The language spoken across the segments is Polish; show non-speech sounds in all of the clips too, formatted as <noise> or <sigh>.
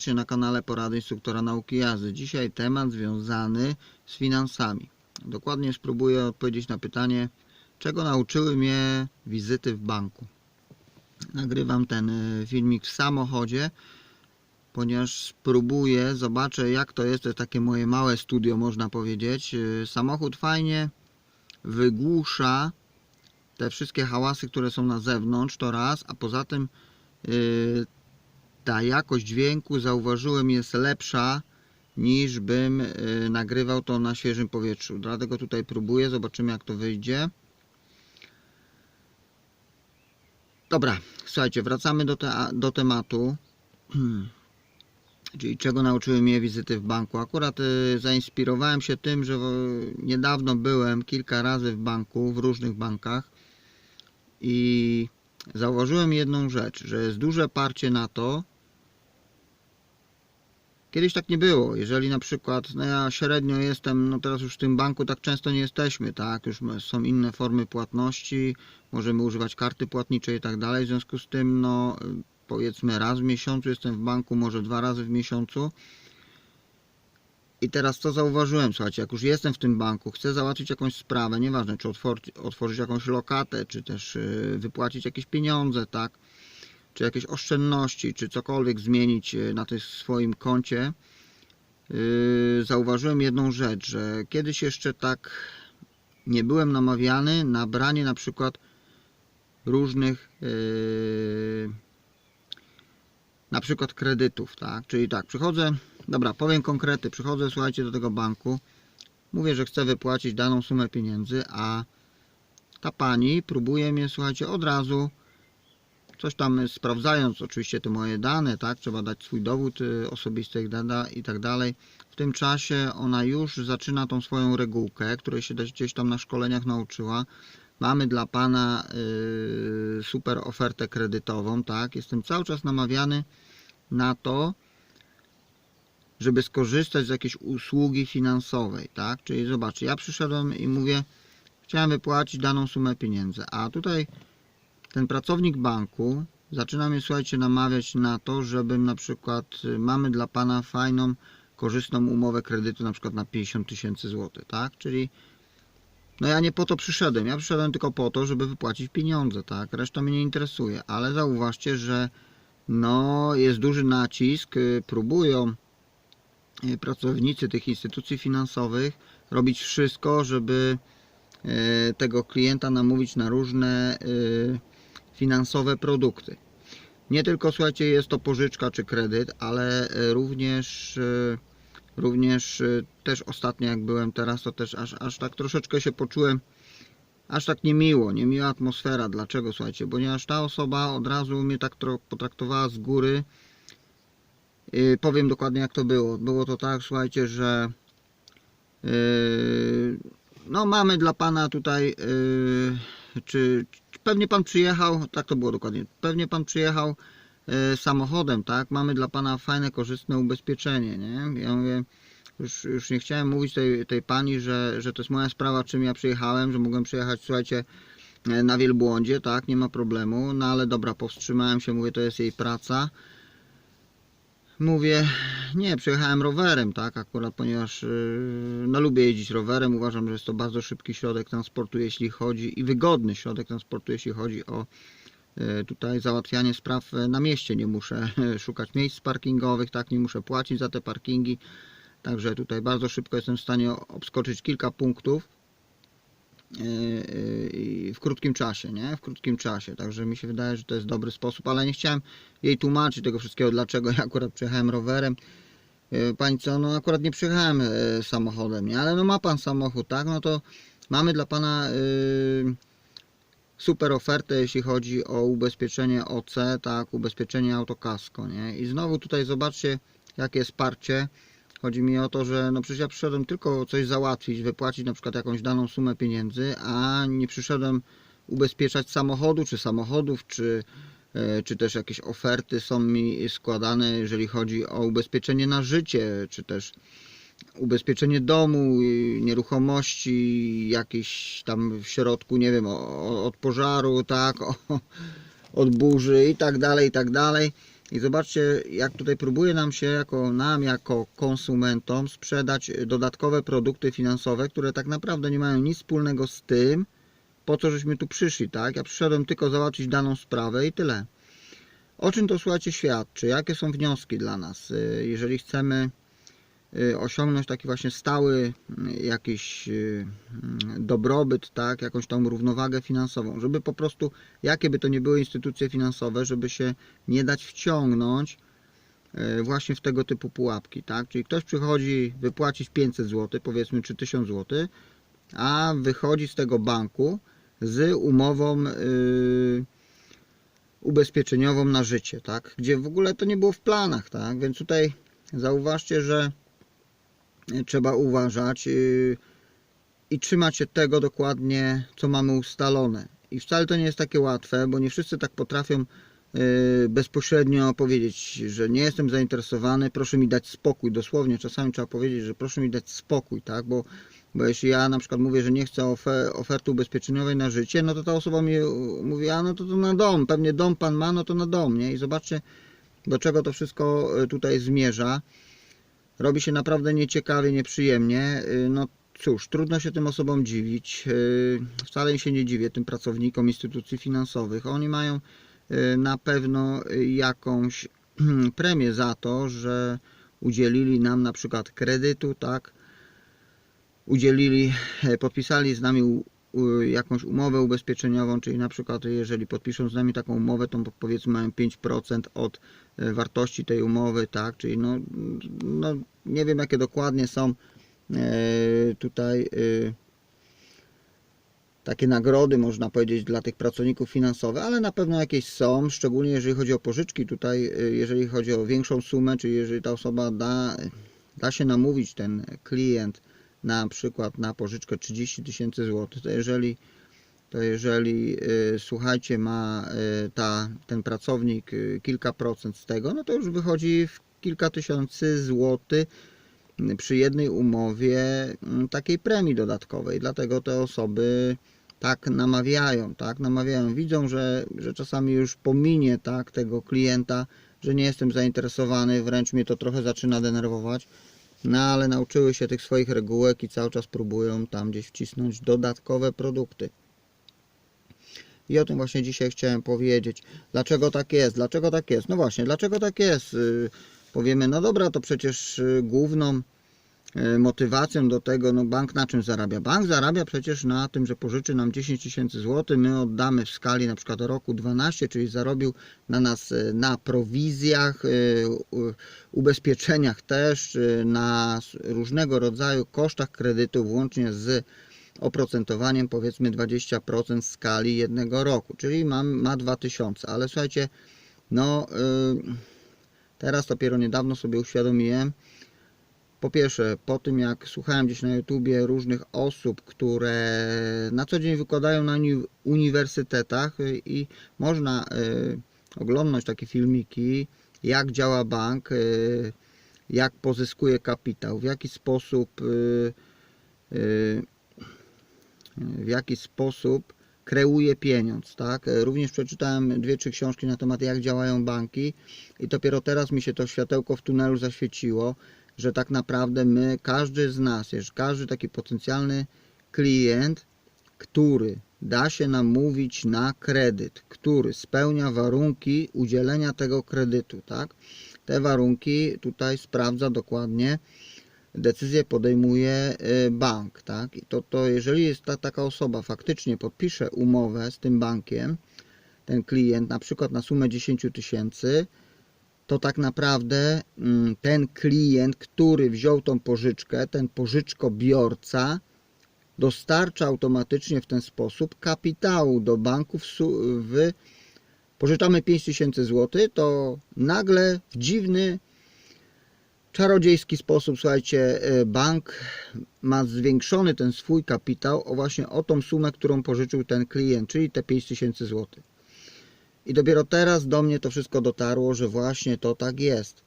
Witajcie na kanale Porady Instruktora Nauki Jazdy. Dzisiaj temat związany z finansami. Dokładnie spróbuję odpowiedzieć na pytanie, czego nauczyły mnie wizyty w banku. Nagrywam ten y, filmik w samochodzie, ponieważ spróbuję, zobaczę jak to jest, to jest takie moje małe studio można powiedzieć. Y, Samochód fajnie wygłusza te wszystkie hałasy, które są na zewnątrz, to raz, a poza tym y, ta jakość dźwięku zauważyłem jest lepsza niż bym y, nagrywał to na świeżym powietrzu. Dlatego tutaj próbuję, zobaczymy jak to wyjdzie. Dobra, słuchajcie, wracamy do, te, do tematu. <clears throat> Czyli czego nauczyły mnie wizyty w banku. Akurat y, zainspirowałem się tym, że w- niedawno byłem kilka razy w banku, w różnych bankach i zauważyłem jedną rzecz, że jest duże parcie na to, Kiedyś tak nie było. Jeżeli na przykład, no ja średnio jestem, no teraz już w tym banku tak często nie jesteśmy, tak? Już są inne formy płatności, możemy używać karty płatniczej i tak dalej. W związku z tym, no powiedzmy raz w miesiącu jestem w banku, może dwa razy w miesiącu. I teraz co zauważyłem, słuchajcie, jak już jestem w tym banku, chcę załatwić jakąś sprawę, nieważne czy otworzyć, otworzyć jakąś lokatę, czy też y, wypłacić jakieś pieniądze, tak? czy jakieś oszczędności, czy cokolwiek zmienić e, na tym swoim koncie, yy, zauważyłem jedną rzecz, że kiedyś jeszcze tak nie byłem namawiany na branie na przykład różnych na przykład kredytów, tak? Czyli tak, przychodzę, dobra, powiem konkrety, przychodzę, słuchajcie, do tego banku, mówię, że chcę wypłacić daną sumę pieniędzy, a ta pani próbuje mnie, słuchajcie, od razu coś tam sprawdzając oczywiście te moje dane, tak, trzeba dać swój dowód y, osobisty i tak dalej. W tym czasie ona już zaczyna tą swoją regułkę, której się gdzieś tam na szkoleniach nauczyła. Mamy dla pana y, super ofertę kredytową, tak. Jestem cały czas namawiany na to, żeby skorzystać z jakiejś usługi finansowej, tak. Czyli zobacz, ja przyszedłem i mówię, chciałem wypłacić daną sumę pieniędzy, a tutaj ten pracownik banku zaczyna mnie, słuchajcie, namawiać na to, żebym na przykład, y, mamy dla Pana fajną, korzystną umowę kredytu, na przykład na 50 tysięcy złotych, tak? Czyli, no ja nie po to przyszedłem, ja przyszedłem tylko po to, żeby wypłacić pieniądze, tak? Reszta mnie nie interesuje, ale zauważcie, że no jest duży nacisk, y, próbują pracownicy tych instytucji finansowych robić wszystko, żeby y, tego klienta namówić na różne y, finansowe produkty. Nie tylko, słuchajcie, jest to pożyczka czy kredyt, ale e, również, e, również e, też ostatnio jak byłem teraz, to też aż, aż tak troszeczkę się poczułem, aż tak niemiło, niemiła atmosfera. Dlaczego, słuchajcie? Ponieważ ta osoba od razu mnie tak potraktowała z góry. Yy, powiem dokładnie jak to było. Było to tak, słuchajcie, że yy, no mamy dla Pana tutaj yy, czy, pewnie pan przyjechał, tak to było dokładnie, pewnie pan przyjechał e, samochodem, tak? Mamy dla pana fajne, korzystne ubezpieczenie, nie? Ja mówię, już, już nie chciałem mówić tej, tej pani, że, że to jest moja sprawa, czym ja przyjechałem, że mogłem przyjechać, słuchajcie, na wielbłądzie, tak? Nie ma problemu, no ale dobra, powstrzymałem się, mówię, to jest jej praca. Mówię, nie, przyjechałem rowerem, tak, akurat, ponieważ yy, no, lubię jeździć rowerem. Uważam, że jest to bardzo szybki środek transportu, jeśli chodzi i wygodny środek transportu, jeśli chodzi o yy, tutaj załatwianie spraw e, na mieście. Nie muszę szukać miejsc parkingowych, tak, nie muszę płacić za te parkingi. Także tutaj bardzo szybko jestem w stanie obskoczyć kilka punktów w krótkim czasie, nie? W krótkim czasie. Także mi się wydaje, że to jest dobry sposób, ale nie chciałem jej tłumaczyć tego wszystkiego, dlaczego ja akurat przyjechałem rowerem. E, Pani co, no akurat nie przyjechałem samochodem, nie? Ale no ma pan samochód, tak? No to mamy dla pana super ofertę, jeśli chodzi o ubezpieczenie OC, tak? Ubezpieczenie autokasko, nie? I znowu tutaj zobaczcie, jakie jest parcie. Chodzi mi o to, że no przecież ja przyszedłem tylko coś załatwić, wypłacić na przykład jakąś daną sumę pieniędzy, a nie przyszedłem ubezpieczać samochodu, czy samochodów, czy e, czy też jakieś oferty są mi składane, jeżeli chodzi o ubezpieczenie na życie, czy też ubezpieczenie domu, nieruchomości, jakieś tam w środku, nie wiem, od pożaru, tak, od burzy i tak dalej, i tak dalej. I zobaczcie, jak tutaj próbuje nam się, jako nam, jako konsumentom, sprzedać dodatkowe produkty finansowe, które tak naprawdę nie mają nic wspólnego z tym, po co żeśmy tu przyszli, tak? Ja przyszedłem tylko załatwić daną sprawę i tyle. O czym to słuchajcie świadczy? Jakie są wnioski dla nas? Y, Jeżeli chcemy osiągnąć taki właśnie stały y, jakiś y, mm, dobrobyt, tak, jakąś tą równowagę finansową, żeby po prostu, jakie by to nie były instytucje finansowe, żeby się nie dać wciągnąć y, właśnie w tego typu pułapki, tak? Czyli ktoś przychodzi wypłacić 500 zł, powiedzmy, czy 1000 zł, a wychodzi z tego banku z umową y, ubezpieczeniową na życie, tak? Gdzie w ogóle to nie było w planach, tak? Więc tutaj zauważcie, że trzeba uważać yy, i trzymać się tego dokładnie, co mamy ustalone. I wcale to nie jest takie łatwe, bo nie wszyscy tak potrafią yy, bezpośrednio powiedzieć, że nie jestem zainteresowany, proszę mi dać spokój. Dosłownie czasami trzeba powiedzieć, że proszę mi dać spokój, tak? Bo, bo jeśli ja na przykład mówię, że nie chcę ofer oferty ubezpieczeniowej na życie, no to ta osoba mi yy, mówi, a no to, to na dom, pewnie dom pan ma, no to na dom, nie? I zobaczcie, do czego to wszystko tutaj zmierza robi się naprawdę nieciekawie, nieprzyjemnie. Y, No cóż, trudno się tym osobom dziwić. Y, Wcale się nie dziwię tym pracownikom instytucji finansowych. Oni mają y, na pewno jakąś <clears throat> premię za to, że udzielili nam na przykład kredytu, tak? Udzielili, e, podpisali z nami jakąś umowę ubezpieczeniową, czyli na przykład jeżeli podpiszą z nami taką umowę, to powiedzmy mają 5% od e, wartości tej umowy, tak, czyli no, no nie wiem jakie dokładnie są e, tutaj e, takie nagrody, można powiedzieć, dla tych pracowników finansowych, ale na pewno jakieś są, szczególnie jeżeli chodzi o pożyczki, tutaj jeżeli chodzi o większą sumę, czyli jeżeli ta osoba da, da się namówić ten klient na przykład na pożyczkę 30 tysięcy złotych, to jeżeli to jeżeli y, słuchajcie, ma y, ta, ten pracownik y, kilka procent z tego, no to już wychodzi w kilka tysięcy złotych przy jednej umowie y, takiej premii dodatkowej. Dlatego te osoby tak namawiają, tak namawiają. Widzą, że, że czasami już pominie tak tego klienta, że nie jestem zainteresowany, wręcz mnie to trochę zaczyna denerwować. No ale nauczyły się tych swoich regułek i cały czas próbują tam gdzieś wcisnąć dodatkowe produkty. I o tym właśnie dzisiaj chciałem powiedzieć. Dlaczego tak jest? Dlaczego tak jest? No właśnie, dlaczego tak jest? Yy, Powiemy, no dobra, to przecież yy, główną motywacją do tego, no bank na czym zarabia? Bank zarabia przecież na tym, że pożyczy nam 10 tysięcy złotych, my oddamy w skali na przykład roku 12, czyli zarobił na nas yy, na prowizjach, u- ubezpieczeniach też, na różnego rodzaju kosztach kredytu, włącznie z oprocentowaniem powiedzmy 20% w skali jednego roku, czyli mam, ma 2000, ale słuchajcie, no teraz dopiero niedawno sobie uświadomiłem, po pierwsze, po tym jak słuchałem gdzieś na YouTubie różnych osób, które na co dzień wykładają na uni- uniwersytetach y, i można y, oglądać takie filmiki, jak działa bank, y, jak pozyskuje kapitał, w jaki sposób w jaki sposób kreuje pieniądz, tak? Również przeczytałem dwie, trzy książki na temat jak działają banki i dopiero teraz mi się to światełko w tunelu zaświeciło, że tak naprawdę my, każdy z nas, każdy taki potencjalny klient, który da się namówić na kredyt, który spełnia warunki udzielenia tego kredytu, tak? Te warunki tutaj sprawdza dokładnie decyzję podejmuje y, bank, tak? I to, to jeżeli jest ta, taka osoba faktycznie podpisze umowę z tym bankiem, ten klient na przykład na sumę 10 tysięcy, to tak naprawdę mm, ten klient, który wziął tą pożyczkę, ten pożyczkobiorca dostarcza automatycznie w ten sposób kapitału do banku w, pożyczamy 5 tysięcy złotych, to nagle w dziwny czarodziejski sposób, słuchajcie, e, bank ma zwiększony ten swój kapitał o właśnie o tą sumę, którą pożyczył ten klient, czyli te 5000 zł. I dopiero teraz do mnie to wszystko dotarło, że właśnie to tak jest.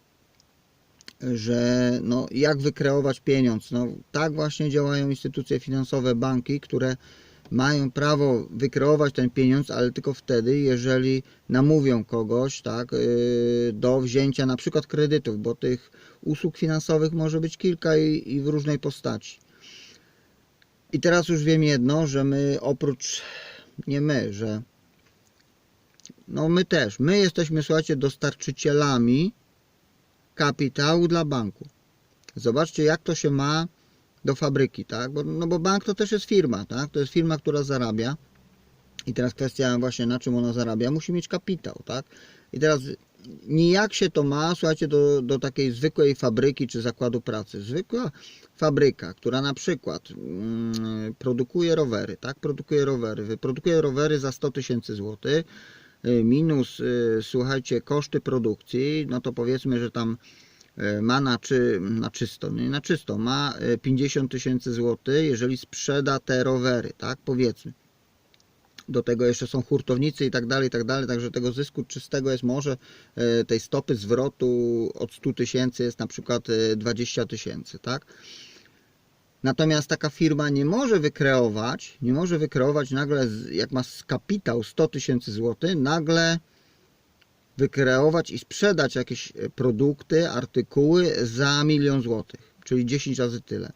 Że no, jak wykreować pieniądz? No, tak właśnie działają instytucje finansowe, banki, które mają prawo wykreować ten pieniądz, ale tylko wtedy, jeżeli namówią kogoś tak, yy, do wzięcia na przykład kredytów, bo tych usług finansowych może być kilka i, i w różnej postaci. I teraz już wiem jedno, że my oprócz, nie my, że no my też, my jesteśmy, słuchajcie, dostarczycielami kapitału dla banku. Zobaczcie, jak to się ma do fabryki, tak? Bo, no bo bank to też jest firma, tak? To jest firma, która zarabia. I teraz kwestia właśnie, na czym ona zarabia, musi mieć kapitał, tak? I teraz nijak się to ma, słuchajcie, do, do takiej zwykłej fabryki czy zakładu pracy. Zwykła fabryka, która na przykład mm, produkuje rowery, tak? Produkuje rowery, wyprodukuje rowery za 100 tysięcy złotych, minus, y, słuchajcie, koszty produkcji, no to powiedzmy, że tam y, ma na, czy, na czysto, nie na czysto, ma y, 50 tysięcy złotych, jeżeli sprzeda te rowery, tak? Powiedzmy do tego jeszcze są hurtownicy i tak dalej, i tak dalej, także tego zysku czystego jest może tej stopy zwrotu od 100 tysięcy jest na przykład e, 20 tysięcy, tak? Natomiast taka firma nie może wykreować, nie może wykreować nagle, jak ma kapitał 100 tysięcy złotych, nagle wykreować i sprzedać jakieś e, produkty, artykuły za milion złotych, czyli 10 razy tyle.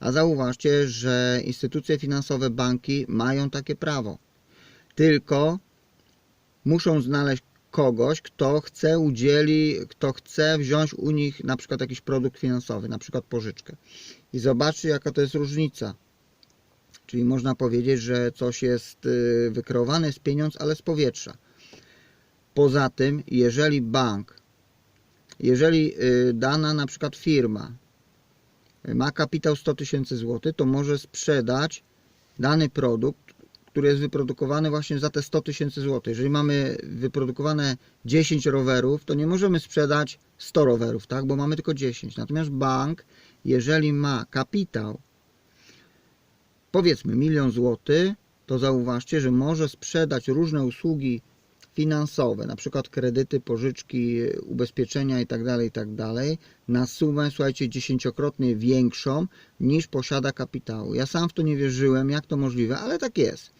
A zauważcie, że instytucje finansowe, banki mają takie prawo tylko muszą znaleźć kogoś, kto chce udzieli, kto chce wziąć u nich na przykład jakiś produkt finansowy, na przykład pożyczkę. I zobaczcie, jaka to jest różnica. Czyli można powiedzieć, że coś jest y, wykreowane z pieniądz, ale z powietrza. Poza tym, jeżeli bank, jeżeli y, dana na przykład firma y, ma kapitał 100 tysięcy złotych, to może sprzedać dany produkt, który jest wyprodukowany właśnie za te 100 tysięcy złotych. Jeżeli mamy wyprodukowane 10 rowerów, to nie możemy sprzedać 100 rowerów, tak? bo mamy tylko 10. Natomiast bank, jeżeli ma kapitał, powiedzmy milion złotych, to zauważcie, że może sprzedać różne usługi finansowe, na przykład kredyty, pożyczki, ubezpieczenia itd., itd. na sumę, słuchajcie, dziesięciokrotnie większą niż posiada kapitału. Ja sam w to nie wierzyłem, jak to możliwe, ale tak jest.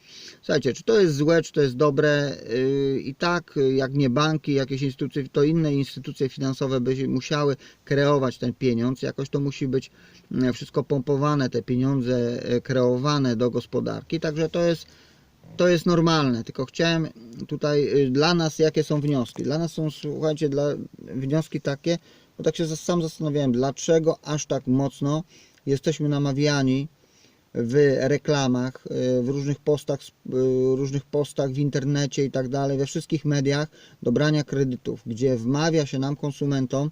Słuchajcie, czy to jest złe, czy to jest dobre, yy, i tak jak nie banki, jakieś instytucje, to inne instytucje finansowe by musiały kreować ten pieniądz, jakoś to musi być yy, wszystko pompowane, te pieniądze yy, kreowane do gospodarki, także to jest to jest normalne, tylko chciałem tutaj y, dla nas jakie są wnioski. Dla nas są, słuchajcie, dla, wnioski takie, bo tak się sam zastanawiałem, dlaczego aż tak mocno jesteśmy namawiani w reklamach, y, w różnych postach, y, różnych postach w internecie i tak dalej, we wszystkich mediach do brania kredytów, gdzie wmawia się nam konsumentom,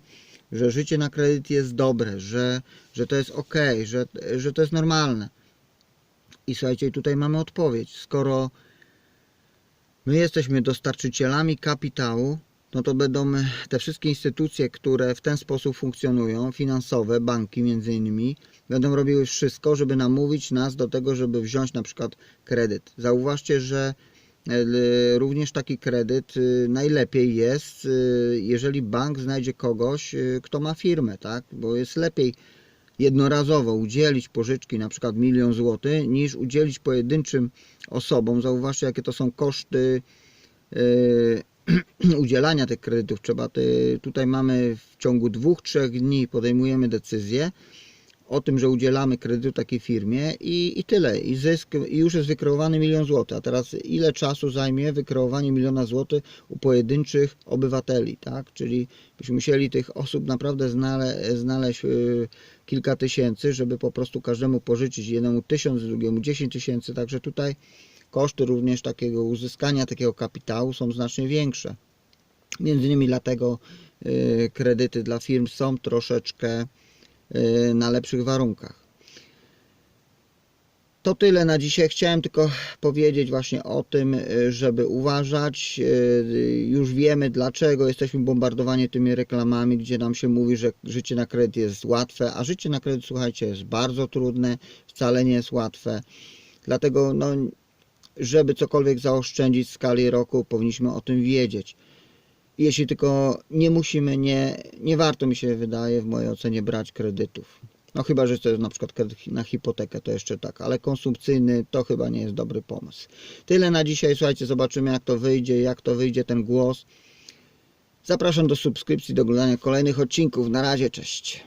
że życie na kredyt jest dobre, że, że to jest ok, że, że to jest normalne. I słuchajcie, tutaj mamy odpowiedź. Skoro my jesteśmy dostarczycielami kapitału, no to będą te wszystkie instytucje, które w ten sposób funkcjonują, finansowe, banki między innymi, będą robiły wszystko, żeby namówić nas do tego, żeby wziąć na przykład kredyt. Zauważcie, że e, również taki kredyt y, najlepiej jest, y, jeżeli bank znajdzie kogoś, y, kto ma firmę, tak? Bo jest lepiej jednorazowo udzielić pożyczki na przykład milion złotych, niż udzielić pojedynczym osobom. Zauważcie, jakie to są koszty yy, <clears throat> udzielania tych kredytów. Trzeba tutaj mamy w ciągu dwóch, trzech dni podejmujemy decyzję o tym, że udzielamy kredytu takiej firmie i, i tyle. I zysk, i już jest wykreowany milion złotych. A teraz ile czasu zajmie wykreowanie miliona złotych u pojedynczych obywateli, tak? Czyli byśmy musieli tych osób naprawdę znale, znaleźć yy, kilka tysięcy, żeby po prostu każdemu pożyczyć jednemu tysiąc, drugiemu 10 tysięcy. Także tutaj koszty również takiego uzyskania takiego kapitału są znacznie większe. Między innymi dlatego yy, kredyty dla firm są troszeczkę yy, na lepszych warunkach. To tyle na dzisiaj. Chciałem tylko powiedzieć właśnie o tym, yy, żeby uważać. Yy, Już wiemy dlaczego jesteśmy bombardowani tymi reklamami, gdzie nam się mówi, że życie na kredyt jest łatwe, a życie na kredyt, słuchajcie, jest bardzo trudne, wcale nie jest łatwe. Dlatego, no, żeby cokolwiek zaoszczędzić w skali roku, powinniśmy o tym wiedzieć. Jeśli tylko nie musimy, nie, nie warto mi się wydaje w mojej ocenie brać kredytów. No chyba, że to jest na przykład kredyt na hipotekę, to jeszcze tak, ale konsumpcyjny to chyba nie jest dobry pomysł. Tyle na dzisiaj, słuchajcie, zobaczymy jak to wyjdzie, jak to wyjdzie ten głos. Zapraszam do subskrypcji, do oglądania kolejnych odcinków. Na razie, cześć.